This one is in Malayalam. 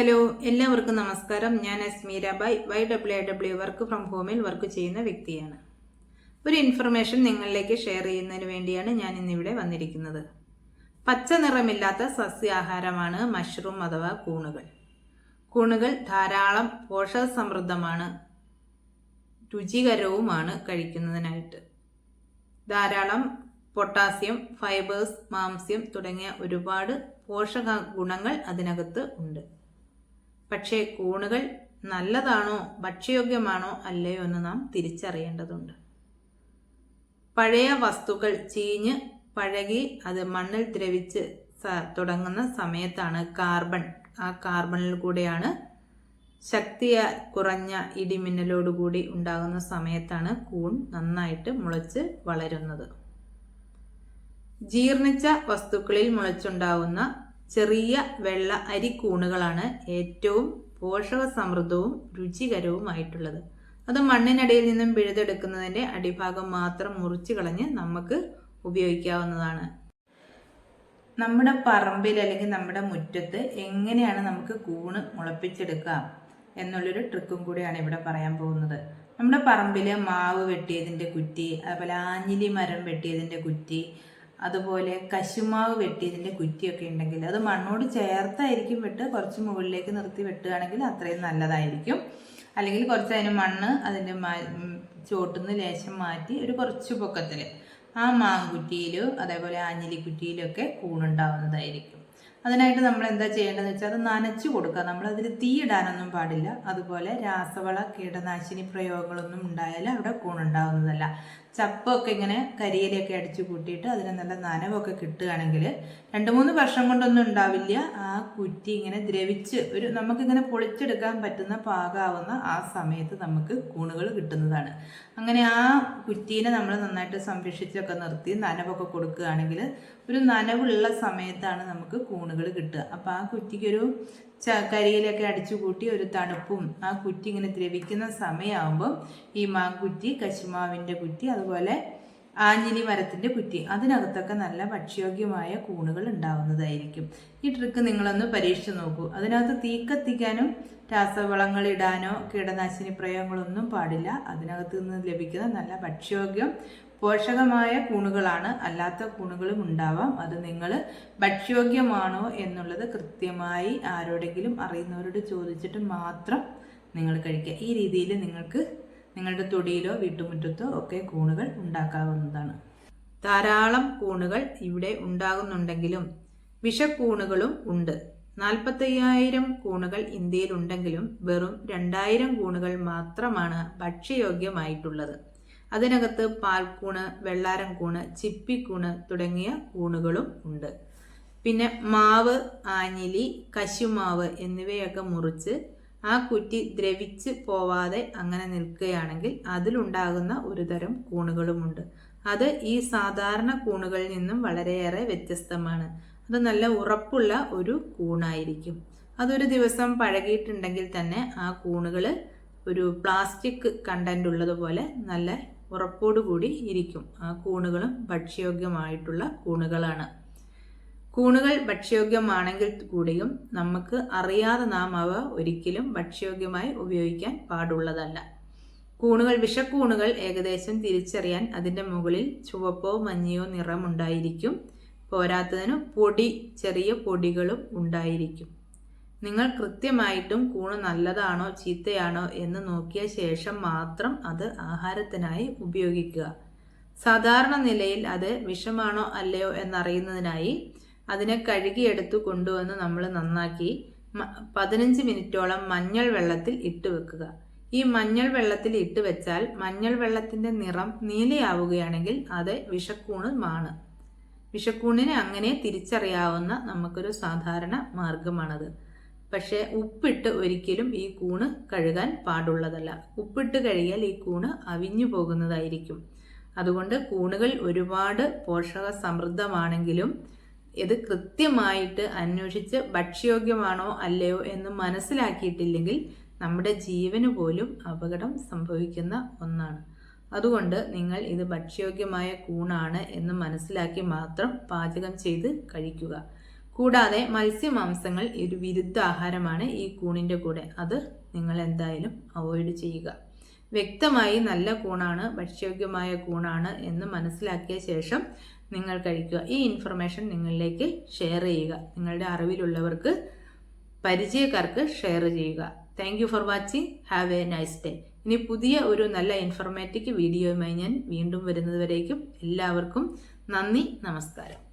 ഹലോ എല്ലാവർക്കും നമസ്കാരം. ഞാൻ Asmira by Y W I W work from ഹോമിൽ വർക്ക് ചെയ്യുന്ന വ്യക്തിയാണ്. ഒരു ഇൻഫർമേഷൻ നിങ്ങളിലേക്ക് ഷെയർ ചെയ്യുന്നതിന് വേണ്ടിയാണ് ഞാൻ ഇന്നിവിടെ വന്നിരിക്കുന്നത്. പച്ച നിറമില്ലാത്ത സസ്യാഹാരമാണ് മഷ്റൂം അഥവാ കൂണുകൾ. കൂണുകൾ ധാരാളം പോഷക സമൃദ്ധമാണ് രുചികരവുമാണ് കഴിക്കുന്നതിനായിട്ട്. ധാരാളം പൊട്ടാസ്യം ഫൈബേഴ്സ് മാംസ്യം തുടങ്ങിയ ഒരുപാട് പോഷക ഗുണങ്ങൾ അതിനകത്ത് ഉണ്ട്. പക്ഷേ കൂണുകൾ നല്ലതാണോ ഭക്ഷ്യയോഗ്യമാണോ അല്ലയോ എന്ന് നാം തിരിച്ചറിയേണ്ടതുണ്ട്. പഴയ വസ്തുക്കൾ ചീഞ്ഞ് പഴകി അത് മണ്ണിൽ ദ്രവിച്ച് തുടങ്ങുന്ന സമയത്താണ് കാർബൺ. ആ കാർബണിൽ കൂടെയാണ് ശക്തി കുറഞ്ഞ ഇടിമിന്നലോടുകൂടി ഉണ്ടാകുന്ന സമയത്താണ് കൂൺ നന്നായിട്ട് മുളച്ച് വളരുന്നത്. ജീർണിച്ച വസ്തുക്കളിൽ മുളച്ചുണ്ടാവുന്ന ചെറിയ വെള്ള അരിക്കൂണുകളാണ് ഏറ്റവും പോഷക സമൃദ്ധവും രുചികരവുമായിട്ടുള്ളത്. അത് മണ്ണിനടിയിൽ നിന്നും പിഴുതെടുക്കുന്നതിന്റെ അടിഭാഗം മാത്രം മുറിച്ചു കളഞ്ഞ് നമുക്ക് ഉപയോഗിക്കാവുന്നതാണ്. നമ്മുടെ പറമ്പിൽ അല്ലെങ്കിൽ നമ്മുടെ മുറ്റത്ത് എങ്ങനെയാണ് നമുക്ക് കൂണ് മുളപ്പിച്ചെടുക്കാം എന്നുള്ളൊരു ട്രിക്കും കൂടിയാണ് ഇവിടെ പറയാൻ പോകുന്നത്. നമ്മുടെ പറമ്പിൽ മാവ് വെട്ടിയതിന്റെ കുറ്റി അതുപോലെ ആഞ്ഞിലി മരം വെട്ടിയതിന്റെ കുറ്റി അതുപോലെ കശുമാവ് വെട്ടിയതിന്റെ കുറ്റിയൊക്കെ ഉണ്ടെങ്കിൽ അത് മണ്ണോട് ചേർത്തായിരിക്കും വെട്ട് കുറച്ച് മുകളിലേക്ക് നിർത്തി വെട്ടുകയാണെങ്കിൽ അത്രയും നല്ലതായിരിക്കും. അല്ലെങ്കിൽ കുറച്ച് അതിന് മണ്ണ് അതിന്റെ ചോട്ടുനിന്ന് ലേശം മാറ്റി ഒരു കുറച്ച് പൊക്കത്തിൽ ആ മാങ്കുറ്റിയിലോ അതേപോലെ ആഞ്ഞിലിക്കുറ്റിയിലൊക്കെ കൂണുണ്ടാവുന്നതായിരിക്കും. അതിനായിട്ട് നമ്മൾ എന്താ ചെയ്യേണ്ടതെന്ന് വെച്ചാൽ അത് നനച്ചു കൊടുക്കുക. നമ്മൾ അതിൽ തീയിടാനൊന്നും പാടില്ല. അതുപോലെ രാസവള കീടനാശിനി പ്രയോഗങ്ങളൊന്നും ഉണ്ടായാൽ അവിടെ കൂണുണ്ടാവുന്നതല്ല. ചപ്പൊക്കെ ഇങ്ങനെ കരിയിലൊക്കെ അടിച്ചു കൂട്ടിയിട്ട് അതിന് നല്ല നനവൊക്കെ കിട്ടുകയാണെങ്കിൽ രണ്ട് മൂന്ന് വർഷം കൊണ്ടൊന്നും ഉണ്ടാവില്ല. ആ കുറ്റി ഇങ്ങനെ ദ്രവിച്ച് ഒരു നമുക്കിങ്ങനെ പൊളിച്ചെടുക്കാൻ പറ്റുന്ന പാകാവുന്ന ആ സമയത്ത് നമുക്ക് കൂണുകൾ കിട്ടുന്നതാണ്. അങ്ങനെ ആ കുറ്റീനെ നമ്മൾ നന്നായിട്ട് സംരക്ഷിച്ചൊക്കെ നിർത്തി നനവൊക്കെ കൊടുക്കുകയാണെങ്കിൽ ഒരു നനവുള്ള സമയത്താണ് നമുക്ക് കൂണുകൾ കിട്ടുക. അപ്പോൾ ആ കുറ്റിക്കൊരു കരിയിലൊക്കെ അടിച്ചു കൂട്ടി ഒരു തണുപ്പും ആ കുറ്റി ഇങ്ങനെ ദ്രവിക്കുന്ന സമയമാകുമ്പം ഈ മാങ്കുറ്റി കശുമാവിന്റെ കുറ്റി അതുപോലെ ആഞ്ഞിലി മരത്തിന്റെ കുറ്റി അതിനകത്തൊക്കെ നല്ല ഭക്ഷ്യോഗ്യമായ കൂണുകൾ ഉണ്ടാവുന്നതായിരിക്കും. ഈ ട്രിക്ക് നിങ്ങളൊന്ന് പരീക്ഷിച്ച് നോക്കൂ. അതിനകത്ത് തീ കത്തിക്കാനും രാസവളങ്ങൾ ഇടാനോ കീടനാശിനി പ്രയോഗങ്ങളൊന്നും പാടില്ല. അതിനകത്ത് നിന്ന് ലഭിക്കുന്ന നല്ല ഭക്ഷ്യോഗ്യം പോഷകമായ കൂണുകളാണ്. അല്ലാത്ത കൂണുകളും ഉണ്ടാവാം. അത് നിങ്ങൾ ഭക്ഷ്യോഗ്യമാണോ എന്നുള്ളത് കൃത്യമായി ആരോടെങ്കിലും അറിയുന്നവരോട് ചോദിച്ചിട്ട് മാത്രം നിങ്ങൾ കഴിക്കുക. ഈ രീതിയിൽ നിങ്ങൾക്ക് നിങ്ങളുടെ തൊടിയിലോ വീട്ടുമുറ്റത്തോ ഒക്കെ കൂണുകൾ ഉണ്ടാക്കാവുന്നതാണ്. ധാരാളം കൂണുകൾ ഇവിടെ ഉണ്ടാകുന്നുണ്ടെങ്കിലും വിഷക്കൂണുകളും ഉണ്ട്. നാൽപ്പത്തയ്യായിരം കൂണുകൾ ഇന്ത്യയിലുണ്ടെങ്കിലും വെറും രണ്ടായിരം കൂണുകൾ മാത്രമാണ് ഭക്ഷ്യയോഗ്യമായിട്ടുള്ളത്. അതിനകത്ത് പാൽക്കൂണ് വെള്ളാരം കൂണ് ചിപ്പിക്കൂണ് തുടങ്ങിയ കൂണുകളും ഉണ്ട്. പിന്നെ മാവ് ആഞ്ഞിലി കശുമാവ് എന്നിവയൊക്കെ മുറിച്ച് ആ കുറ്റി ദ്രവിച്ച് പോവാതെ അങ്ങനെ നിൽക്കുകയാണെങ്കിൽ അതിലുണ്ടാകുന്ന ഒരു തരം കൂണുകളുമുണ്ട് അത് ഈ സാധാരണ കൂണുകളിൽ നിന്നും വളരെയേറെ വ്യത്യസ്തമാണ്. അത് നല്ല ഉറപ്പുള്ള ഒരു കൂണായിരിക്കും. അതൊരു ദിവസം പഴകിയിട്ടുണ്ടെങ്കിൽ തന്നെ ആ കൂണുകൾ ഒരു പ്ലാസ്റ്റിക് കണ്ടന്റ് ഉള്ളതുപോലെ നല്ല ഉറപ്പോടുകൂടി ഇരിക്കും. ആ കൂണുകളും ഭക്ഷ്യയോഗ്യമായിട്ടുള്ള കൂണുകളാണ്. കൂണുകൾ ഭക്ഷ്യയോഗ്യമാണെങ്കിൽ കൂടിയും നമുക്ക് അറിയാതെ നാം അവ ഒരിക്കലും ഭക്ഷ്യയോഗ്യമായി ഉപയോഗിക്കാൻ പാടുള്ളതല്ല. കൂണുകൾ വിഷക്കൂണുകൾ ഏകദേശം തിരിച്ചറിയാൻ അതിന്റെ മുകളിൽ ചുവപ്പോ മഞ്ഞയോ നിറമുണ്ടായിരിക്കും. പോരാത്തതിന് പൊടി ചെറിയ പൊടികളും ഉണ്ടായിരിക്കും. നിങ്ങൾ കൃത്യമായിട്ടും കൂണ് നല്ലതാണോ ചീത്തയാണോ എന്ന് നോക്കിയ ശേഷം മാത്രം അത് ആഹാരത്തിനായി ഉപയോഗിക്കുക. സാധാരണ നിലയിൽ അത് വിഷമാണോ അല്ലയോ എന്നറിയുന്നതിനായി അതിനെ കഴുകിയെടുത്തു കൊണ്ടുവന്ന് നമ്മൾ നന്നാക്കി പതിനഞ്ച് മിനിറ്റോളം മഞ്ഞൾ വെള്ളത്തിൽ ഇട്ട് വെക്കുക. ഈ മഞ്ഞൾ വെള്ളത്തിൽ ഇട്ട് വെച്ചാൽ മഞ്ഞൾ വെള്ളത്തിന്റെ നിറം നീലയാവുകയാണെങ്കിൽ അത് വിഷക്കൂണുമാണ്. വിഷക്കൂണിനെ അങ്ങനെ തിരിച്ചറിയാവുന്ന നമുക്കൊരു സാധാരണ മാർഗമാണത്. പക്ഷേ ഉപ്പിട്ട് ഒരിക്കലും ഈ കൂണ് കഴുകാൻ പാടുള്ളതല്ല. ഉപ്പിട്ട് കഴുകിയാൽ ഈ കൂണ് അവിഞ്ഞു പോകുന്നതായിരിക്കും. അതുകൊണ്ട് കൂണുകൾ ഒരുപാട് പോഷക സമൃദ്ധമാണെങ്കിലും ഇത് കൃത്യമായിട്ട് അന്വേഷിച്ച് ഭക്ഷ്യയോഗ്യമാണോ അല്ലയോ എന്ന് മനസ്സിലാക്കിയിട്ടില്ലെങ്കിൽ നമ്മുടെ ജീവന് പോലും അപകടം സംഭവിക്കുന്ന ഒന്നാണ്. അതുകൊണ്ട് നിങ്ങൾ ഇത് ഭക്ഷ്യയോഗ്യമായ കൂണാണ് എന്ന് മനസ്സിലാക്കി മാത്രം പാചകം ചെയ്ത് കഴിക്കുക. കൂടാതെ മത്സ്യമാംസങ്ങൾ ഒരു വിരുദ്ധ ആഹാരമാണ് ഈ കൂണിന്റെ കൂടെ. അത് നിങ്ങൾ എന്തായാലും അവോയ്ഡ് ചെയ്യുക. വ്യക്തമായി നല്ല കൂണാണ് ഭക്ഷ്യയോഗ്യമായ കൂണാണ് എന്ന് മനസ്സിലാക്കിയ ശേഷം നിങ്ങൾ കഴിക്കുക. ഈ ഇൻഫർമേഷൻ നിങ്ങളിലേക്ക് ഷെയർ ചെയ്യുക. നിങ്ങളുടെ അറിവിലുള്ളവർക്ക് പരിചയക്കാർക്ക് ഷെയർ ചെയ്യുക. Thank for watching have a nice day ഇനി പുതിയ ഒരു നല്ല ഇൻഫർമേറ്റീവ് വീഡിയോയുമായി ഞാൻ വീണ്ടും വരുന്നതുവരേക്കും എല്ലാവർക്കും നന്ദി നമസ്കാരം.